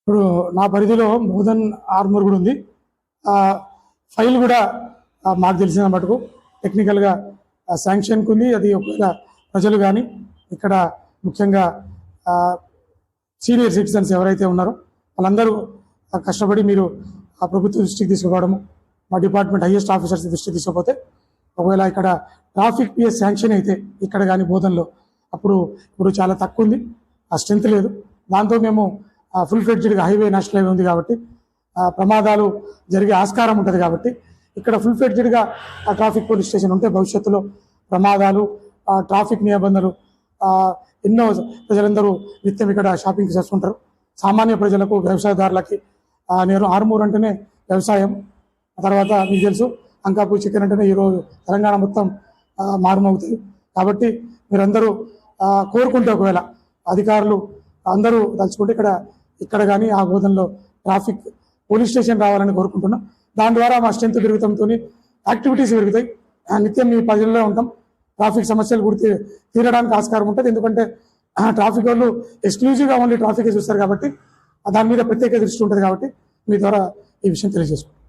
ఇప్పుడు నా పరిధిలో మోదన్ ఆర్మూర్ కూడా ఉంది. ఫైల్ కూడా మాకు తెలిసిన మటుకు టెక్నికల్గా శాంక్షన్కి ఉంది అది ఒకవేళ ప్రజలు కానీ ఇక్కడ ముఖ్యంగా సీనియర్ సిటిజన్స్ ఎవరైతే ఉన్నారో వాళ్ళందరూ కష్టపడి మీరు ఆ ప్రభుత్వ దృష్టికి తీసుకురావడము మా డిపార్ట్మెంట్ హైయెస్ట్ ఆఫీసర్స్ దృష్టికి తీసుకుపోతే ఒకవేళ ఇక్కడ ట్రాఫిక్ పిఎస్ శాంక్షన్ అయితే ఇక్కడ కానీ బోధనలో అప్పుడు ఇప్పుడు చాలా తక్కువ ఉంది. ఆ స్ట్రెంత్ లేదు. దాంతో మేము ఫుల్ ఫ్లెడ్జ్డ్గా హైవే నేషనల్ హైవే ఉంది కాబట్టి ప్రమాదాలు జరిగే ఆస్కారం ఉంటుంది కాబట్టి ఇక్కడ ఫుల్ ఫ్లెడ్జ్డ్గా ఆ ట్రాఫిక్ పోలీస్ స్టేషన్ ఉంటే భవిష్యత్తులో ప్రమాదాలు ట్రాఫిక్ నిబంధనలు ఎన్నో ప్రజలందరూ నిత్యం ఇక్కడ షాపింగ్ చేస్తుంటారు. సామాన్య ప్రజలకు వ్యవసాయదారులకి నేను ఆరుమూరు అంటేనే వ్యవసాయం. ఆ తర్వాత మీకు తెలుసు అంకాపూర్ చికెన్ అంటేనే ఈరోజు తెలంగాణ మొత్తం మారుమవుతుంది కాబట్టి మీరందరూ కోరుకుంటే ఒకవేళ అధికారులు అందరూ తలుచుకుంటే ఇక్కడ ఇక్కడ కానీ ఆ బోధనలో ట్రాఫిక్ పోలీస్ స్టేషన్ రావాలని కోరుకుంటున్నాం. దాని ద్వారా మా స్ట్రెంత్ పెరుగుతంతో యాక్టివిటీస్ పెరుగుతాయి. ఆ, నిత్యం మీ ప్రజల్లో ఉంటాం. ట్రాఫిక్ సమస్యలు గుర్తి తీరడానికి ఆస్కారం ఉంటుంది. ఎందుకంటే ట్రాఫిక్ వాళ్ళు ఎక్స్క్లూజివ్గా ఓన్లీ ట్రాఫిక్ చూస్తారు కాబట్టి దాని మీద ప్రత్యేక దృష్టి ఉంటుంది కాబట్టి మీ ద్వారా ఈ విషయం తెలియజేసుకుంటాం